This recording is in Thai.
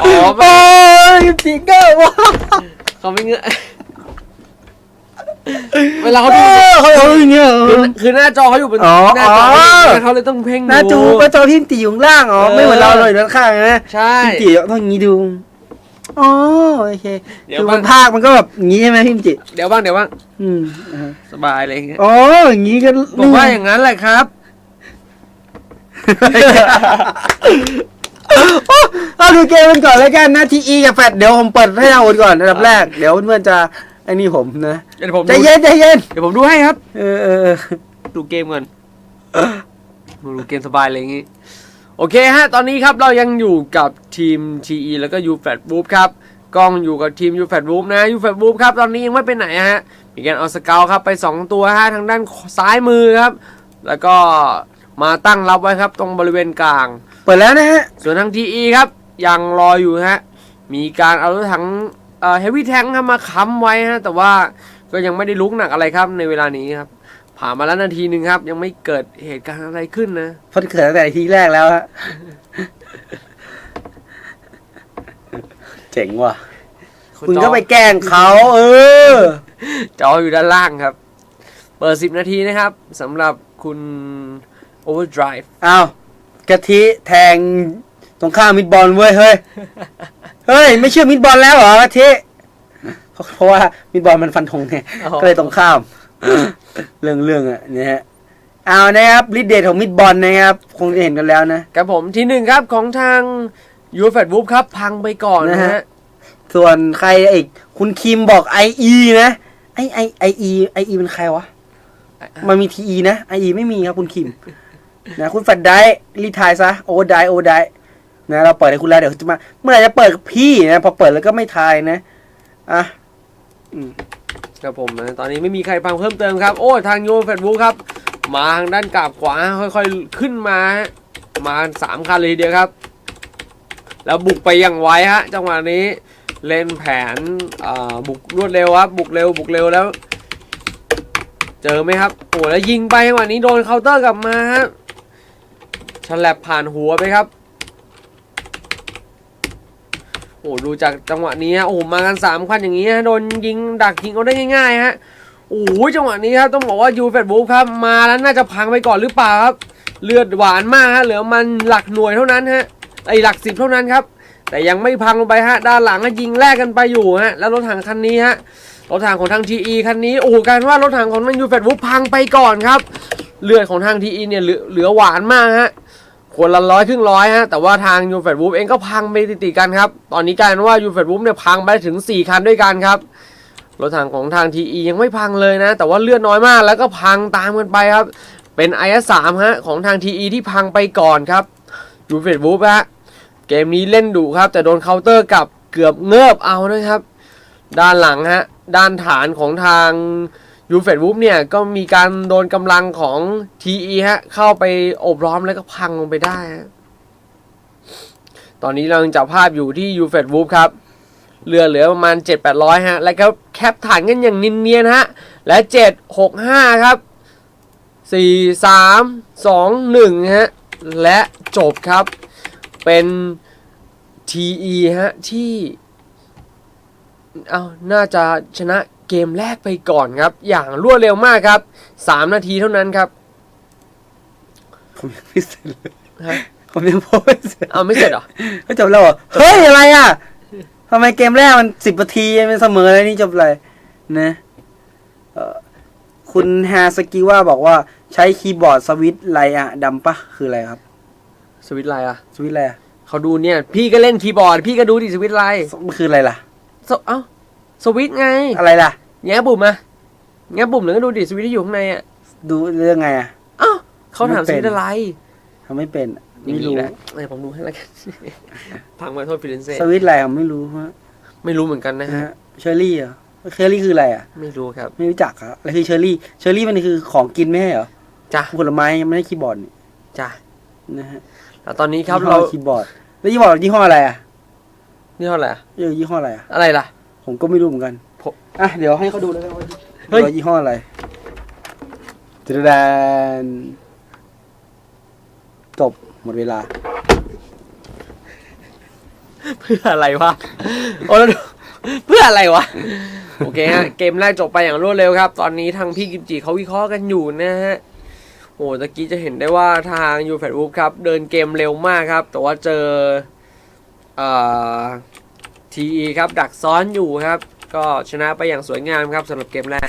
อ๋อโอ้ยพิงเกอร์ว่ะเขาไม่เงยเวลาเขาเอดูอเขาเอาอย่างเงี้ยเหรคืออคือหน้าจอเขาอยู่บนอ๋อหน้าจออ๋อเขาเลยต้องเพ่งหน้าจูดูก็จอที่ตีอยู่ข้างล่างอ๋อเออไม่เหมือนเราเลยด้านข้างนะใช่พิมจิต้องอย่างนี้ดูอ๋อโอเคเดี๋ยวคือมัมันนภาคมันก็แบบอย่างนี้ใช่ไหมพิมจิเดี๋ยวบ้างเดี๋ยวบ้างอืมอ่าสบายอะไรอย่างเงี้ยอ๋ออย่างนี้ก็บอกว่าอย่างนั้นแหละครับ เอาดูเกมกันก่อนแล้วกันนะทีอีกับแฟดเดี๋ยวผมเปิดให้เราก่อนอันดับแรก เดี๋ยวเพื่อนๆจะไอ้นี่ผมนะเดี๋ยวผมใจดูเย็นใจเย็นเดี๋ยวผมดูให้ครับ เออเออเออดูเกมก่อนดูเกมสบายอะไรอย่างงี้ โอเคฮะ ตอนนี้ครับเรายังอยู่กับทีม TE แล้วก็ u f a t b o o p ครับ กล้องอยู่กับทีม u f a t b o o p นะ u f a t b o o p ครับ ตอนนี้ยังไม่ไปไหนฮะ มีการเอาสเกลครับไป 2 ตัวฮะทางด้านซ้ายมือครับ แล้วก็มาตั้งรับไว้ครับตรงบริเวณกลาง เปิดแล้วนะฮะ ส่วนทาง TE ครับ ยังรออยู่ฮะ มีการเอารถถังเอ่อ heavy tank ครับมาค้ำไว้ฮะ แต่ว่าก็ยังไม่ได้ลุกหนักอะไรครับในเวลานี้ครับ ผ่านมาแล้วนาทีหนึ่งครับ ยังไม่เกิดเหตุการณ์อะไรขึ้นนะเพอเกิดตั้งแต่ทีแรกแล้วฮะ เจ๋งว่ะ คุณก็ไปแกล้งเขาเออ จออยู่ด้านล่างครับ เปิด10นาทีนะครับสำหรับคุณ Overdrive เอา กะทิแทงตรงข้ามมิดบอลเว้ยเฮ้ยเฮ้ย ไม่เชื่อมิดบอลแล้วเหรอกะทิเพราะเพราะว่ามิดบอลมันฟันธงไงอ๋อ ก็เลยตรงข้าม เรื่องเรื่องอะนะฮะเอานะครับลิดเดทของมิดบอลนะครับ คงจะเห็นกันแล้วนะกับผมที่หนึ่งครับของทาง u f a t w o o p ครับ พังไปก่อนนะนะฮะ ฮะ ส่วนใครอีกคุณคิมบอกไอไอนะไอไอไอไอไอเป็นใครวะ มันมีทีนะไอไม่มีครับคุณคิม นะคุณแฟดได้รีทายซะโอเวอร์ได้โอเวอร์ได้นะเราเปิดให้คุณแล้วเดี๋ยวจะมา เมื่อไหร่จะเปิดพี่นะพอเปิดแล้วก็ไม่ทายนะอะครับผมนะตอนนี้ไม่มีใครฟังเพิ่มเติมครับ โอ้ทาง u f a t w o o p ครับ มาทางด้านกราบขวาค่อยๆขึ้นมา มาสามคันเลยเดียวครับ แล้วบุกไปอย่างไวฮะจังหวะนี้เล่นแผนบุกรวดเร็วครับบุกเร็วบุกเร็วแล้ว เจอไหมครับโอ้แล้วยิงไปจังหวะนี้โดนเคาน์เตอร์กลับมาฮะ ฉลับผ่านหัวไปครับ โอ้ดูจากจังหวะนี้ฮะโอ้มากันสามคันอย่างนี้ฮะโดนยิงดักยิงเอาได้ง่ายๆฮะโอ้ยจังหวะนี้ครับต้องบอกว่ายูเฟดบูฟครับมาแล้วน่าจะพังไปก่อนหรือเปล่าครับ เลือดหวานมากฮะเหลือมันหลักหน่วยเท่านั้นฮะไอหลักสิบเท่านั้นครับ แต่ยังไม่พังลงไปฮะด้านหลังก็ยิงแลกกันไปอยู่ฮะแล้วรถถังคันนี้ฮะรถถังของทาง TE คันนี้โอ้การว่ารถถังของทางยูเฟดบูฟพังไปก่อนครับ เลือดของทาง TE เนี่ยเหลือหวานมากฮะคนละร้อยครึ่งร้อยฮะแต่ว่าทางยูเฟดวูฟเองก็พังไปติดๆกันครับ ตอนนี้กลายเป็นว่ายูเฟดวูฟเนี่ยพังไปถึง 4 คันด้วยกันครับรถถังของทาง TE ยังไม่พังเลยนะ แต่ว่าเลือดน้อยมากแล้วก็พังตามกันไปครับ เป็น i อ3ฮะของทาง TE ที่พังไปก่อนครับยูเฟดวูฟฮะเกมนี้เล่นดุครับ แต่โดนเคาน์เตอร์กับเกือบเงือบเอานะครับ ด้านหลังฮะด้านฐานของทาง ยูเฟดวูฟเนี่ยก็มีการโดนกำลังของ TE ฮะ เข้าไปโอบล้อมแล้วก็พังลงไปได้ฮะตอนนี้เราจับภาพอยู่ที่ยูเฟดวูฟครับเรือเหลือประมาณ 7-800 ฮะ แล้วก็แคปฐานกันอย่างนินเนียนฮะ และ 7-6-5 ครับ 4 3 2 1 ฮะ และจบครับ เป็น TE ฮะ ที่ เอาน่าจะชนะ เกมแรกไปก่อนครับ อย่างรวดเร็วมากครับ 3 นาทีเท่านั้นครับ ผมยังไม่เสร็จเลยฮะผมยังโพสไม่เสร็จเอาไม่เสร็จเหรอ ก็จบแล้วเหรอเฮ้ยอะไรอะทำไมเกมแรกมันสิบนาทีมันเสมอเลยนี่จบเลยนะเอ่อคุณฮาสกิว่าบอกว่าใช้คีย์บอร์ดสวิตช์ไลอะดำปะคืออะไรครับ สวิตช์ไลน์อะสวิตช์อะไรอะเขาดูเนี่ย พี่ก็เล่นคีย์บอร์ด พี่ก็ดูดิสวิตช์ไลน์มันคืออะไรล่ะสเอ้า สวิตช์ไงอะไรล่ะ แง่ปุ่มมาแง่ปุ่มแล้วก็ดูดิสวิตช์ที่อยู่ข้างในอะดูเรื่องไงอะเอ้าเขาถามไม่สเป็นวิตช์อะไรทำไม่เป็นอะอย่างไม่นี้รู้แหละเอ้ยผมดูให้แล้วกันพังมาโทษฟิเลนเซ่สวิตช์อะไรผมไม่รู้ฮะไม่รู้เหมือนกันนะนะฮะฮะเชอร์รี่เหรอเชอร์รี่คืออะไรอะ ไม่รู้ครับ ไม่รู้จักครับอะไรคือเชอร์รี่เชอร์รี่มันคือของกินไม่ใช่เหรอจ้ะผลไม้ยังไม่ได้คีย์บอร์ดนี่จ้ะนะฮะแล้วตอนนี้ครับยี่ห้อเราคีย์บอร์ด แล้วยี่ห้อยี่ห้ออะไรอะนี่เท่าไหร่อะเออยี่ห้ออะไรอะอะไรล่ะ ผมก็ไม่รู้เหมือนกันผมอะเดี๋ยวให้เขาดูแล้วกันว่าเฮ้ย ว่ายี่ห้ออะไรจดานจบหมดเวลา เพื่ออะไรวะโอ้แล้วดูเพื่ออะไรวะ โอเคฮะ เกมแรกจบไปอย่างรวดเร็วครับ ตอนนี้ทางพี่กิมจิเขาวิเคราะห์กันอยู่นะฮะ โอ้ตะกี้จะเห็นได้ว่าทางยูแฟดวูฟครับ เดินเกมเร็วมากครับ แต่ว่าเจอเอ่อ ทีครับดักซ้อนอยู่ครับ ก็ชนะไปอย่างสวยงามครับสำหรับเกมแรก